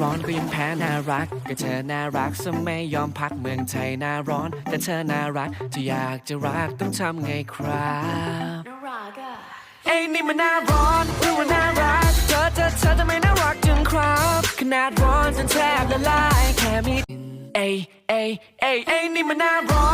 ร้อนก็ยังแพ้น่ารัก ก็เธอน่ารักซะไม่ยอมพักเมืองไทยหน้าร้อน แต่เธอน่ารักที่อยากจะรักต้องทำไงครับเอ้ยนี่มันหน้าร้อนหรือว่าน่ารักเธอเธอเธอทำไมน่ารักจังครับขนาดร้อนจนแทบละลายแค่มีเอ้เอ้ยเอ้ยเอ้ยนี่มันหน้าร้อน